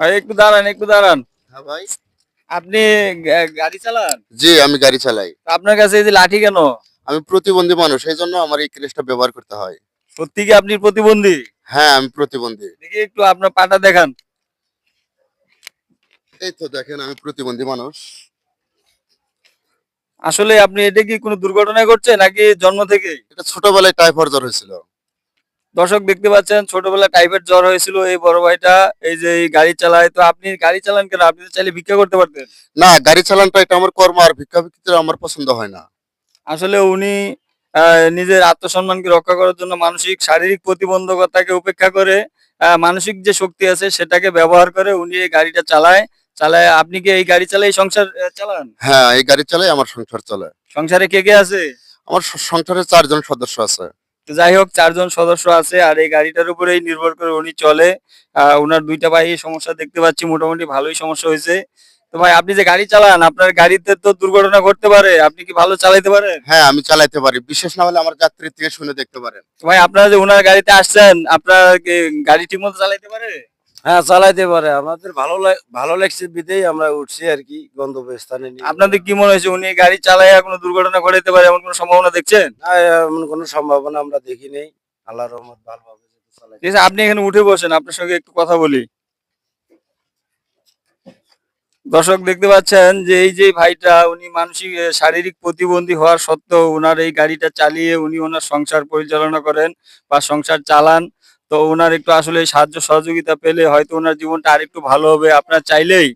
ভাই একটু দাঁড়ান একটু দাঁড়ান। হ্যাঁ ভাই। আপনি গাড়ি চালান? জি আমি গাড়ি চালাই। আপনার কাছে এই যে লাঠি কেন? আমি প্রতিবন্ধী মানুষ এই জন্য আমার এই ক্রেসটা ব্যবহার করতে হয়। সত্যি কি আপনি প্রতিবন্ধী? হ্যাঁ আমি প্রতিবন্ধী। দেখি একটু আপনার পাটা দেখান। এই তো দেখেন আমি প্রতিবন্ধী মানুষ। আসলে আপনি এটা কি কোনো দুর্ঘটনায় ঘটছে নাকি জন্ম থেকে এটা ছোটবেলায় টাইফয়েড জ্বর হয়েছিল। দর্শক দেখতে পাচ্ছেন ছোটবেলা টাইফয়েড জ্বর হয়েছিল এই বড় ভাইটা এই যে গাড়ি চালায়। তো আপনি গাড়ি চালান কেন? আপনি চাইলে ভিক্ষা করতে পারতেন। না গাড়ি চালানটা এটা আমার কর্ম আর ভিক্ষা ভিক্ষিতে আমার পছন্দ হয় না। আসলে উনি নিজের আত্মসম্মানকে রক্ষা করার জন্য মানসিক শারীরিক প্রতিবন্ধকতাকে উপেক্ষা করে মানসিক যে শক্তি আছে সেটাকে ব্যবহার করে উনি এই গাড়িটা চালায়। চালায় আপনি কি এই গাড়ি চালাই সংসার চালান? হ্যাঁ এই গাড়ি চালাই আমার সংসার চলে সংসারে কে কে আছে? আমার সংসারে চারজন সদস্য আছে। তো যাই হোক চারজন সদস্য আছে আর এই গাড়িটার উপরেই নির্ভর করে উনি চলে। আহ, ওনার দুইটা ভাই সমস্যা দেখতে পাচ্ছি মোটামুটি ভালোই সমস্যা হয়েছে। তো ভাই আপনি যে গাড়ি চালান আপনার গাড়িতে তো দুর্ঘটনা ঘটতে পারে। আপনি কি ভালো চালাইতে পারেন? হ্যাঁ আমি চালাইতে পারি। বিশেষ না হলে আমার যাত্রী থেকে শুনে দেখতে পারেন। ভাই আপনারা যে ওনার গাড়িতে আসছেন আপনার কি গাড়ি ঠিক মতো চালাইতে পারে? হ্যাঁ চালাইতে পারে। আমাদের ভালো ভালো লাগছে বিদেই আমরা উঠছি আর কি গন্তব্য স্থানে নিয়ে। আপনাদের কি মনে হয়েছে উনি গাড়ি চালায় কোনো দুর্ঘটনা ঘটাইতে পারে এমন কোনো সম্ভাবনা দেখছেন? না এমন কোনো সম্ভাবনা আমরা দেখি নেই। আল্লাহ রহমত ভালোভাবে ঠিক আছে আপনি এখানে উঠে বসেন আপনার সঙ্গে একটু কথা বলি। দর্শক দেখতে পাচ্ছেন যে এই যে ভাইটা উনি মানসিক শারীরিক প্রতিবন্ধী হওয়ার সত্ত্বেও ওনার এই গাড়িটা চালিয়ে উনি ওনার সংসার পরিচালনা করেন বা সংসার চালান। তো ওনার একটু আসলে সাহায্য সহযোগিতা পেলে হয়তো ওনার জীবনটা আরেকটু ভালো হবে। আপনার চাইলেই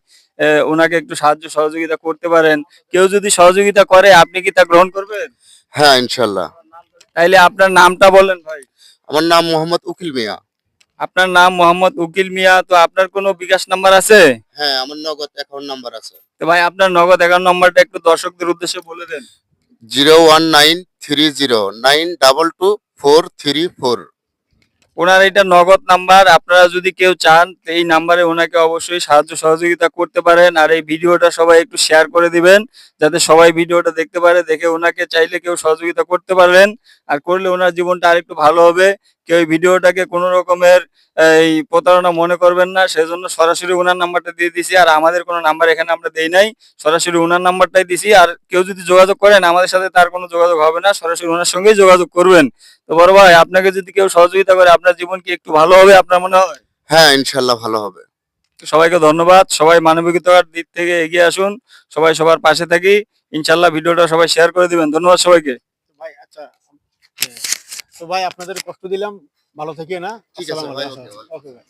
ওনাকে একটু সাহায্য সহযোগিতা করতে পারেন। কেউ যদি সহযোগিতা করে আপনি কি তা গ্রহণ করবেন? হ্যাঁ ইনশাল্লাহ তাইলে আপনার নামটা বলেন ভাই। আমার নাম মোহাম্মদ উকিল মিয়া। আপনার নাম মোহাম্মদ উকিল মিয়া তো আপনার কোনো বিকাশ নাম্বার আছে? হ্যাঁ আমার নগদ অ্যাকাউন্ট নাম্বার আছে। তো ভাই আপনার নগদ অ্যাকাউন্ট নাম্বারটা একটু দর্শকদের উদ্দেশ্যে বলে দেন। Zero one nine three zero nine double two four three four. ওনার এটা নগদ নাম্বার। আপনারা যদি কেউ চান, এই নাম্বারে ওনাকে অবশ্যই সাহায্য সহযোগিতা করতে পারেন। আর এই ভিডিওটা সবাই একটু শেয়ার করে দিবেন, যাতে সবাই ভিডিওটা দেখতে পারে, দেখে ওনাকে চাইলে কেউ সহযোগিতা করতে পারেন আর করলে ওনার জীবনটা আরেকটু ভালো হবে। কেউ এই ভিডিওটাকে কোনো রকমের এই প্রতারণা মনে করবেন না সেজন্য সরাসরি ওনার নাম্বারটা দিয়ে দিছি আর আমাদের কোনো নাম্বার এখানে আমরা দেই নাই সরাসরি ওনার নাম্বারটাই দিছি আর কেউ যদি যোগাযোগ করেন আমাদের সাথে তার কোনো যোগাযোগ হবে না সরাসরি ওনার সঙ্গেই যোগাযোগ করবেন। তো বড় ভাই আপনাকে যদি কেউ সহযোগিতা করে আপনার জীবন কি একটু ভালো হবে আপনার মনে হয়? হ্যাঁ ইনশাল্লাহ ভালো হবে। তো সবাইকে ধন্যবাদ সবাই মানবিকতার দিক থেকে এগিয়ে আসুন সবাই সবার পাশে থাকি ইনশাল্লাহ ভিডিওটা সবাই শেয়ার করে দিবেন ধন্যবাদ সবাইকে। তো ভাই আপনাদের কষ্ট দিলাম। ভালো থেকে না ঠিক আছে ওকে ভাই।